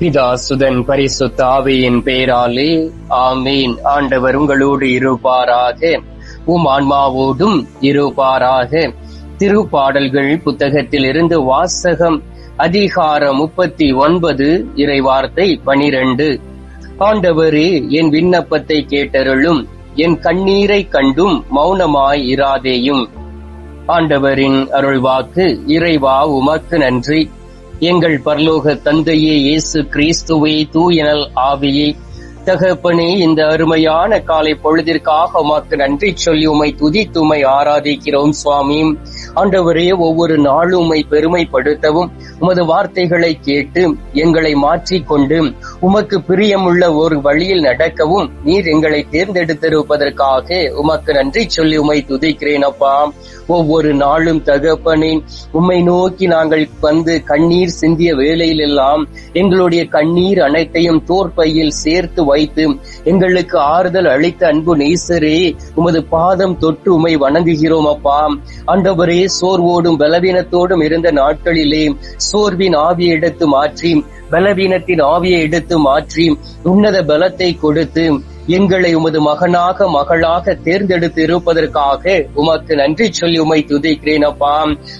பிதா சுதன் பரிசுத்த ஆவியின் பேராலே ஆமீன். ஆண்டவர் உங்களோடு இருப்பாராக. உம் ஆன்மாவோடும் இருப்பாராக. திருப்பாடல்கள் புத்தகத்தில் இருந்து வாசகம் அதிகாரம் முப்பத்தி ஒன்பது இறைவார்த்தை பனிரெண்டு. ஆண்டவரே என் விண்ணப்பத்தை கேட்டருளும். என் கண்ணீரை கண்டும் மௌனமாய் இராதேயும். ஆண்டவரின் அருள்வாக்கு இறைவா உமக்கு நன்றி. எங்கள் பரலோக தந்தையே இயேசு கிறிஸ்துவே தூயனல் ஆவியே. தகப்பனே இந்த அருமையான காலை பொழுதிற்காக உமக்கு நன்றி சொல்லி உமை துதித்துமை ஆராதிக்கிறோம் சுவாமி. ஆண்டவரே ஒவ்வொரு நாளும் உமை பெருமைப்படுத்தவும் உமது வார்த்தைகளை கேட்டு எங்களை மாற்றிக்கொண்டு உமக்கு பிரியமுள்ள ஒரு வழியில் நடக்கவும் நீர் எங்களை தேர்ந்தெடுத்திருப்பதற்காக உமக்கு நன்றி சொல்லி உமை துதிக்கிறேன் அப்பா. ஒவ்வொரு நாளும் தகப்பனே உம்மை நோக்கி நாங்கள் வந்து கண்ணீர் சிந்திய வேலையில் எல்லாம் எங்களுடைய கண்ணீர் அனைத்தையும் தோற்பையில் சேர்த்து வைத்து எங்களுக்கு ஆறுதல் அளித்த அன்பு நேசரே உமது பாதம் தொட்டு உமை வணங்குகிறோம் அப்பா. ஆண்டவரே சோர்வோடும் பலவீனத்தோடும் இருந்த நாட்களிலே சோர்வின் ஆவியை எடுத்து மாற்றி பலவீனத்தின் ஆவியை எடுத்து மாற்றி உன்னத பலத்தை கொடுத்து எங்களை உமது மகனாக மகளாக தேர்ந்தெடுத்து இருப்பதற்காக உமக்கு நன்றி சொல்லி உமை துதிக்கிறேன் அப்பா.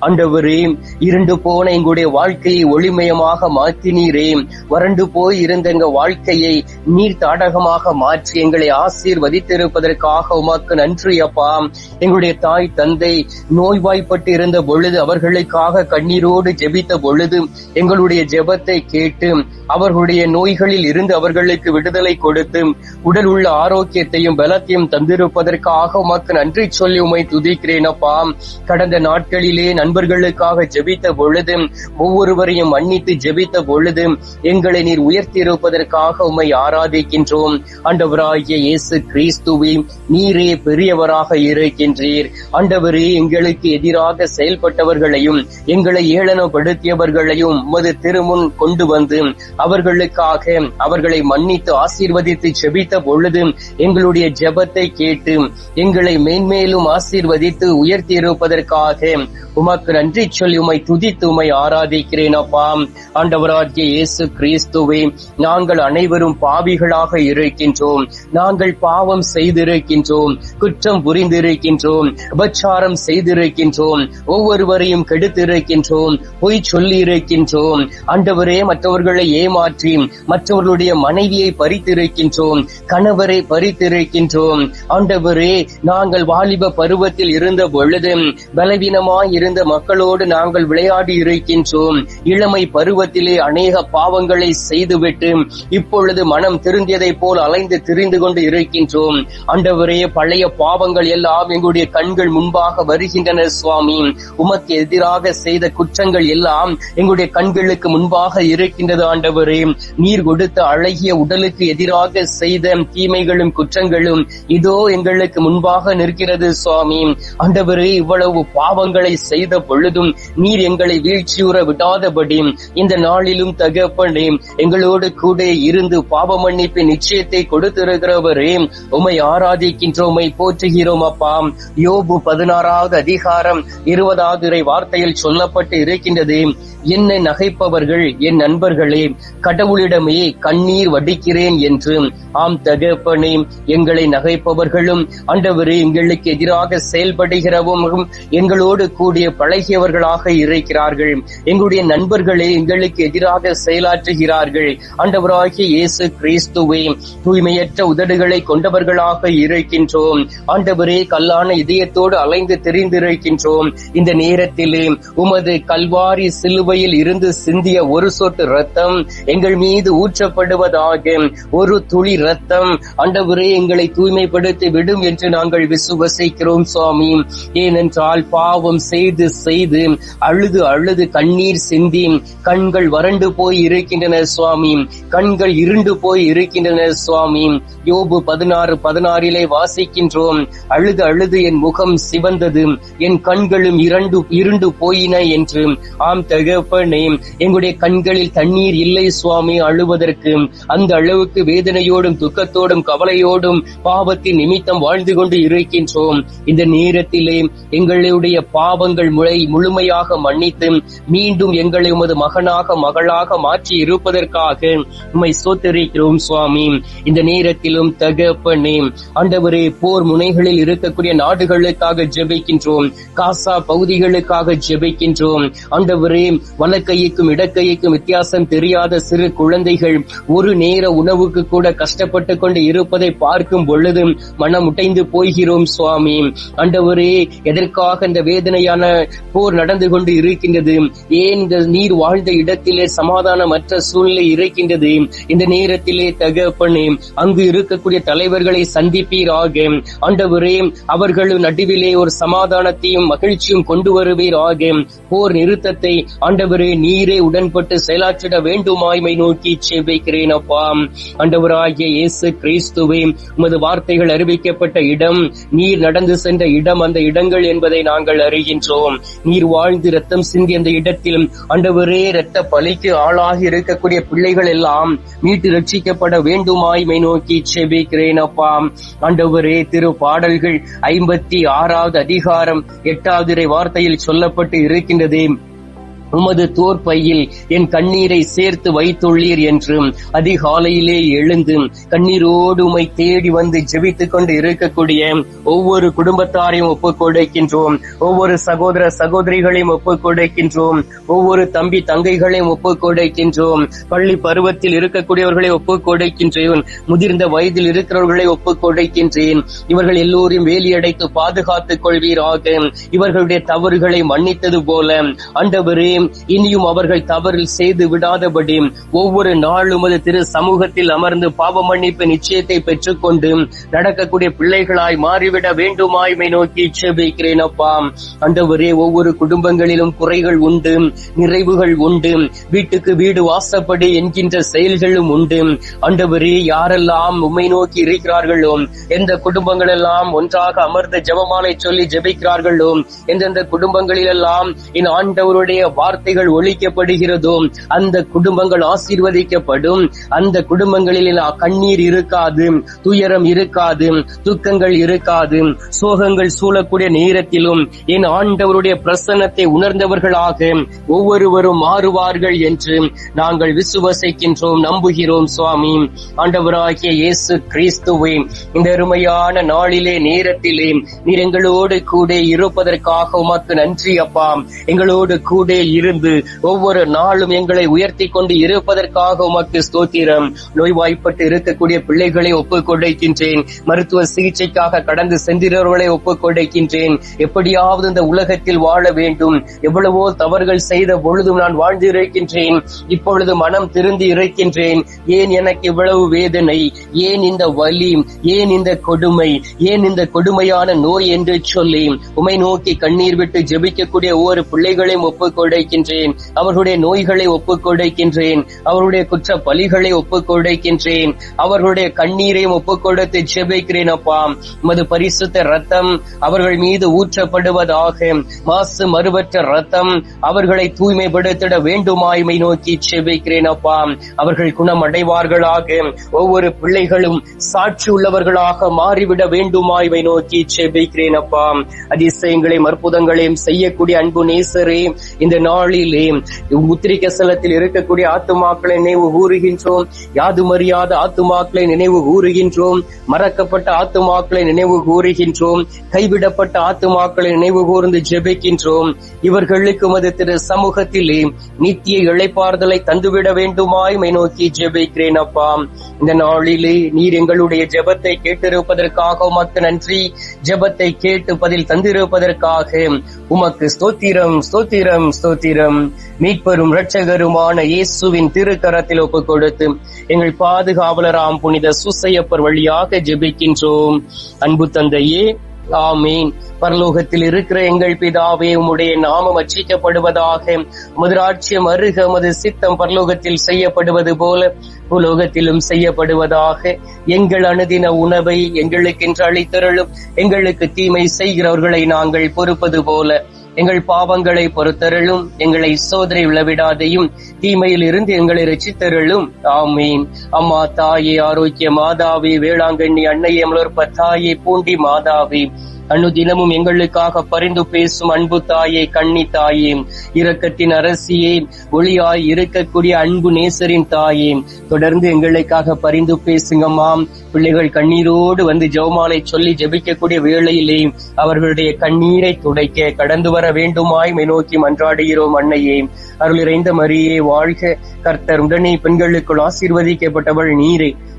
ஆண்டவரே இருண்டு போன எங்களுடைய வாழ்க்கையை ஒளிமயமாக மாற்றினீரே. வறண்டு போய் இருந்த எங்க வாழ்க்கையை நீர் தாடகமாக மாற்றி எங்களை ஆசீர்வதித்திருப்பதற்காக உமக்கு நன்றி அப்பா. எங்களுடைய தாய் தந்தை நோய்வாய்ப்பட்டு இருந்த பொழுது அவர்களுக்காக கண்ணீரோடு ஜெபித்த பொழுது எங்களுடைய ஜெபத்தை கேட்டு அவர்களுடைய நோய்களில் இருந்து அவர்களுக்கு விடுதலை கொடுத்து உடல் உள்ள ஆரோக்கியத்தையும் பலத்தையும் தந்திருப்பதற்காக உமக்கு நன்றி சொல்லி உமை துதிக்கிறேன் அப்பா. கடந்த நாட்களிலே நண்பர்களுக்காக ஜெபித்த பொழுது ஒவ்வொருவரையும் மன்னித்து ஜெபித்த பொழுது எங்களை நீர் உயர்த்தி இருப்பதற்காக உமை ஆராதிக்கின்றோம். அண்டவராகிய இயேசு கிறிஸ்துவே நீரே பெரியவராக இருக்கின்றீர். அண்டவரே எங்களுக்கு எதிராக செயல்பட்டவர்களையும் எங்களை ஏளனப்படுத்தியவர்களையும் உமது திருமுன் கொண்டு வந்து அவர்களுக்காக அவர்களை மன்னித்து ஆசீர்வதித்து ஜெபித்த பொழுது எங்களுடைய ஜெபத்தை கேட்டு எங்களை மேன்மேலும் ஆசீர்வதித்து உயர்த்தி இருப்பதற்காக உமக்கு நன்றி சொல்லி உமை துதித்து உமை ஆராதிக்கிறேன் அப்பா. ஆண்டவராகிய இயேசு கிறிஸ்துவே நாங்கள் அனைவரும் பாவிகளாக இருக்கின்றோம். நாங்கள் பாவம் செய்திருக்கின்றோம் குற்றம் புரிந்திருக்கின்றோம் உபச்சாரம் செய்திருக்கின்றோம் ஒவ்வொருவரையும் கெடுத்திருக்கின்றோம் பொய் சொல்லி இருக்கின்றோம் ஆண்டவரே மற்றவர்களை ஏமாற்றி மற்றவர்களுடைய மனைவியை பறித்திருக்கின்றோம் கணவரை பறித்திருக்கின்றோம். ஆண்டவரே நாங்கள் வாலிப பருவத்தில் இருந்த பொழுது பலவீனமாய் இருந்த இருந்த மக்களோடு நாங்கள் விளையாடி இருக்கின்றோம். இளமை பருவத்திலே அநேக பாவங்களை செய்துவிட்டு இப்பொழுது மனம் திருந்தியதை போல் அலைந்து திரிந்து கொண்டு இருக்கின்றோம். அண்டவரே பழைய பாவங்கள் எல்லாம் எங்களுடைய கண்கள் முன்பாக வருகின்றன சுவாமி. உமக்கு எதிராக செய்த குற்றங்கள் எல்லாம் எங்களுடைய கண்களுக்கு முன்பாக இருக்கின்றது ஆண்டவரே. நீர் கொடுத்த அழகிய உடலுக்கு எதிராக செய்த தீமைகளும் குற்றங்களும் இதோ எங்களுக்கு முன்பாக நிற்கிறது சுவாமி. ஆண்டவரே இவ்வளவு பாவங்களை செய்த பொழுதும் நீர் எங்களை வீழ்ச்சியுற விடாதபடி இந்த நாளிலும் தகப்பனே எங்களோடு கூட இருந்து பாவ மன்னிப்பு நிச்சயத்தை கொடுத்திருக்கிறவரே உமை ஆராதிக்கின்றோம் போற்றுகிறோம் அப்பா. யோபு பதினாறாவது அதிகாரம் இருபதாவது இறை வார்த்தையில் சொல்லப்பட்டு இருக்கின்றது என்னை நகைப்பவர்கள் என் நண்பர்களே கடவுளிடமே கண்ணீர் வடிக்கிறேன் என்று. ஆம் தகப்பனே எங்களை நகைப்பவர்களும் ஆண்டவரே எங்களுக்கு எதிராக செயல்படுகிறவும் எங்களோடு கூடிய பழகியவர்களாக இருக்கிறார்கள். எங்களுடைய நண்பர்களே எங்களுக்கு எதிராக செயலாற்றுகிறார்கள். ஆண்டவராகிய இயேசு கிறிஸ்துவே தூய்மையற்ற உதடுகளை கொண்டவர்களாக இருக்கின்றோம். ஆண்டவரே கல்லான இதயத்தோடு அலைந்து தெரிந்திருக்கின்றோம். இந்த நேரத்திலே உமது கல்வாரி சிலுவையில் இருந்து சிந்திய ஒரு சொட்டு ரத்தம் எங்கள் மீது ஊற்றப்படுவதாக ஒரு துளி ரத்தம் ஆண்டவரே எங்களை தூய்மைப்படுத்தி விடும் என்று நாங்கள் விசுவசிக்கிறோம் சுவாமி. ஏனென்றால் பாவம் செய்து செய்து செய்து அழுது அழுது கண்ணீர் சிந்தி கண்கள் வறண்டு போய் இருக்கின்றன சுவாமி. கண்கள் இருண்டு போய் இருக்கின்றன சுவாமி. யோபு பதினாறு பதினாறிலே வாசிக்கின்றோம். அழுது அழுது என் முகம் சிவந்தது. என் கண்களும் இரண்டு இருண்டு போயின என்று. ஆம் தகப்பனே எங்களுடைய கண்களில் தண்ணீர் இல்லை சுவாமி அழுவதற்கு. அந்த அளவுக்கு வேதனையோடும் துக்கத்தோடும் கவலையோடும் பாவத்தின் நிமித்தம் வாழ்ந்து கொண்டு இருக்கின்றோம். இந்த நேரத்திலே எங்களுடைய பாவங்கள் எங்கள் முறை முழுமையாக மன்னித்து மீண்டும் எங்களை உமது மகனாக மகளாக மாற்றி இருப்பதற்காக உம்மை சோத்தரிக்கிறோம் சுவாமி. இந்த நேரத்திலும் தகப்பனே ஆண்டவரே போர் முனைகளில் இருக்கக்கூடிய நாடுகளுக்காக ஜெபிக்கின்றோம். காசா பகுதிகளுக்காக ஜெபிக்கின்றோம். ஆண்டவரே வலக்கைக்கும் இடக்கைக்கும் வித்தியாசம் தெரியாத சிறு குழந்தைகள் ஒரு நேர உணவுக்கு கூட கஷ்டப்பட்டு கொண்டு இருப்பதை பார்க்கும் பொழுது மனம் உடைந்து போகிறோம் சுவாமி. ஆண்டவரே எதற்காக இந்த வேதனையான போர் நடந்து கொண்டு இருக்கின்றது. ஏன் இந்த நீர் வாழ்ந்த இடத்திலே சமாதானமற்ற சூழ்நிலை இருக்கின்றது? இந்த நேரத்திலே தகப்பனே அங்கு இருக்கக்கூடிய தலைவர்களை சந்திப்பீராக. ஆண்டவரே அவர்கள் நடுவிலே ஒரு சமாதானத்தையும் மகிழ்ச்சியும் கொண்டு வருவீராக. போர் நிறுத்தத்தை ஆண்டவரே நீரே உடன்பட்டு செயலாற்றிட வேண்டுமாய்மை நோக்கி செவ்வைக்கிறேன் அப்பா. ஆண்டவராகிய இயேசு கிறிஸ்துவே உமது வார்த்தைகள் அறிவிக்கப்பட்ட இடம் நீர் நடந்து சென்ற இடம் அந்த இடங்கள் என்பதை நாங்கள் அறிகின்றோம். நீர் வாழ்ந்து ரத்தம் சிந்தி அந்த இடத்தில் ஆண்டவரே ரத்த பலிக்கு ஆளாகி இருக்கக்கூடிய பிள்ளைகள் எல்லாம் மீட்டு ரட்சிக்கப்பட வேண்டுமாய்மை நோக்கி செபிக்கிறேன் அப்பா. ஆண்டவரே திரு பாடல்கள் ஐம்பத்தி ஆறாவது அதிகாரம் எட்டாவது வார்த்தையில் சொல்லப்பட்டு இருக்கின்றது. உமது தோற்பையில் என் கண்ணீரை சேர்த்து வைத்துள்ளீர் என்றும் அதிகாலையிலே எழுந்து கண்ணீரோடு உமை தேடி வந்து ஜெபித்துக் கொண்டு இருக்கக்கூடிய ஒவ்வொரு குடும்பத்தாரையும் ஒப்புக் கொடுக்கின்றோம். ஒவ்வொரு சகோதர சகோதரிகளையும் ஒப்புக் கொடுக்கின்றோம். ஒவ்வொரு தம்பி தங்கைகளையும் ஒப்புக் கொடுக்கின்றோம். பள்ளி பருவத்தில் இருக்கக்கூடியவர்களை ஒப்புக் கொடுக்கின்றேன். முதிர்ந்த வயதில் இருக்கிறவர்களை ஒப்புக் கொடுக்கின்றேன். இவர்கள் எல்லோரையும் வேலியடைத்து பாதுகாத்துக் கொள்வீராக. இவர்களுடைய தவறுகளை மன்னித்தது போல அந்தவரே இனியும் அவர்கள் தவறில் செய்து விடாதபடி ஒவ்வொரு நாளும் அது திரு சமூகத்தில் அமர்ந்து பாவ மன்னிப்பு நிச்சயத்தை பெற்றுக்கொண்டு நடக்கக்கூடிய பிள்ளைகளாய் மாறிவிட வேண்டுமாய்மை நோக்கி செபிக்கிறேன் அப்பா. ஆண்டவரே ஒவ்வொரு குடும்பங்களிலும் குறைகள் உண்டு நிறைவுகள் உண்டு வீட்டுக்கு வீடு வாசப்படி என்கின்ற செயல்களும் உண்டு. அண்டவரே யாரெல்லாம் உண்மை நோக்கி இருக்கிறார்களோ எந்த குடும்பங்கள் எல்லாம் ஒன்றாக அமர்ந்து ஜபமாலை சொல்லி ஜபிக்கிறார்களோ எந்தெந்த குடும்பங்களில் எல்லாம் என் ஆண்டவருடைய வார்த்தைகள் ஒழிக்கப்படுகிறதோ அந்த குடும்பங்கள் ஆசீர்வதிக்கப்படும். அந்த குடும்பங்களில் கண்ணீர் இருக்காது துயரம் இருக்காது துக்கங்கள் இருக்காது. சோகங்கள் சூழக்கூடிய நேரத்திலும் என் ஆண்டவருடைய பிரசன்னத்தை உணர்ந்தவர்களாக ஒவ்வொருவரும் மாறுவார்கள் என்று நாங்கள் விசுவசிக்கின்றோம் நம்புகிறோம் சுவாமி. ஆண்டவராகிய இயேசு கிறிஸ்துவே இந்த அருமையான நாளிலே நேரத்திலே நீர் எங்களோடு கூட இருப்பதற்காக உமக்கு நன்றி அப்பா. எங்களோடு கூட இருந்து ஒவ்வொரு நாளும் எங்களை உயர்த்தி கொண்டு இருப்பதற்காக உமக்கு ஸ்தோத்திரம். நோய்வாய்ப்பட்டு இருக்கக்கூடிய பிள்ளைகளை ஒப்புக் கொடுக்கின்றேன் மருத்துவ சிகிச்சைக்காக கடந்து சென்றவர்களை ஒப்புக் கொடுக்கின்றேன் எப்படியாவது இந்த உலகத்தில் வாழ வேண்டும். எவ்வளவோ தவறுகள் செய்த பொழுதும் நான் வாழ்ந்து இருக்கின்றேன். இப்பொழுது மனம் திருந்தி இருக்கின்றேன். ஏன் எனக்கு இவ்வளவு வேதனை? ஏன் இந்த வலி? ஏன் இந்த கொடுமை? ஏன் இந்த கொடுமையான நோய் என்று சொல்லி உமை நோக்கி கண்ணீர் விட்டு ஜெபிக்கக்கூடிய ஒவ்வொரு பிள்ளைகளையும் ஒப்புக் கொடுக்கின்றேன். அவர்களுடைய நோய்களை ஒப்புக் கொடுக்கின்றேன். அவருடைய குற்ற பலிகளை ஒப்புக் கொடுக்கின்றேன். அவர்களுடைய கண்ணீரையும் ஒப்புக் கொடுத்து ஜெபிக்கிறேன் அப்பா. உமது பரிசுத்த ரத்தம் அவர்கள் மீது ஊற்றப்படுவதாக. மாசு மறுபற்ற ரத்தம் அவர்களை தூய்மைப்படுத்திட வேண்டுமாய்மை நோக்கி செபிக்கிறேன் அப்பா. அவர்கள் குணம் அடைவார்களாக ஒவ்வொரு பிள்ளைகளும் சாட்சி உள்ளவர்களாக மாறிவிட வேண்டுமாய்மை நோக்கி செபிக்கிறேன் அப்பா. அதிசயங்களையும் அற்புதங்களையும் செய்யக்கூடிய அன்பு நேசரே இந்த நாள் நாளிலே உத்திரிக்க ஸ்தலத்தில் இருக்கக்கூடிய ஆத்துமாக்களை நினைவு கூறுகின்றோம். யாதுமறியாத ஆத்துமாக்களை நினைவு கூறுகின்றோம். மறக்கப்பட்ட ஆத்துமாக்களை நினைவு கூறுகின்றோம். கைவிடப்பட்ட ஆத்துமாக்களை நினைவு கூர்ந்து ஜெபிக்கின்றோம். இவர்களுக்கு மது திரு சமூகத்திலே நித்திய இழைப்பார்தலை தந்துவிட வேண்டுமாய் மை நோக்கி ஜெபிக்கிறேன் அப்பா. இந்த நாளிலே நீர் எங்களுடைய ஜெபத்தை கேட்டிருப்பதற்காக உமக்கு நன்றி. ஜெபத்தை கேட்டு பதில் தந்திருப்பதற்காக உமக்கு ஸ்தோத்திரம் ஸ்தோத்திரம் ஸ்தோத்திரம். மீட்பெரும் இரட்சகருமான இயேசுவின் திருக்கரத்தில் ஒப்புக் கொடுத்து எங்கள் பாதுகாவலராம் புனித சுசையப்பர் வழியாக ஜெபிக்கின்றோம். அன்பு தந்தையே ஆமீன். பரலோகத்தில் இருக்கிற எங்கள் பிதாவே உம்முடைய நாமம் அச்சிக்கப்படுவதாக முதராட்சியம் அருக மது சித்தம் பரலோகத்தில் செய்யப்படுவது போல உலோகத்திலும் செய்யப்படுவதாக எங்கள் அணுதின உணவை எங்களுக்கென்று அளித்தருளும் எங்களுக்கு தீமை செய்கிறவர்களை நாங்கள் பொறுப்பது போல எங்கள் பாவங்களை பொறுத்தருளும் எங்களை சோதனை விழவிடாதையும் தீமையில் இருந்து எங்களை ரசித்தருளும் ஆமீன். அம்மா தாயே ஆரோக்கிய மாதாவி வேளாங்கண்ணி அன்னையே அமலோற்ப தாயே பூண்டி மாதாவி. அனுதினமும் எங்களுக்காக பரிந்து பேசும் அன்பு தாயே கண்ணி தாயே இரக்கத்தின் அரசியே ஒளியாய் இருக்கக்கூடிய அன்பு நேசரின் தாயே தொடர்ந்து எங்களுக்காக பரிந்து பேசுங்கம்மா. பிள்ளைகள் கண்ணீரோடு வந்து ஜெவமாலை சொல்லி ஜெபிக்கக்கூடிய வேளையிலே அவர்களுடைய கண்ணீரை துடைக்க கடந்து வர வேண்டுமாய் மை நோக்கி மன்றாடுகிறோம் அன்னையே. அருளிறைந்த மரியே வாழ்க. கர்த்தர் உடனே பெண்களுக்குள் ஆசீர்வதிக்கப்பட்டவள் நீரே.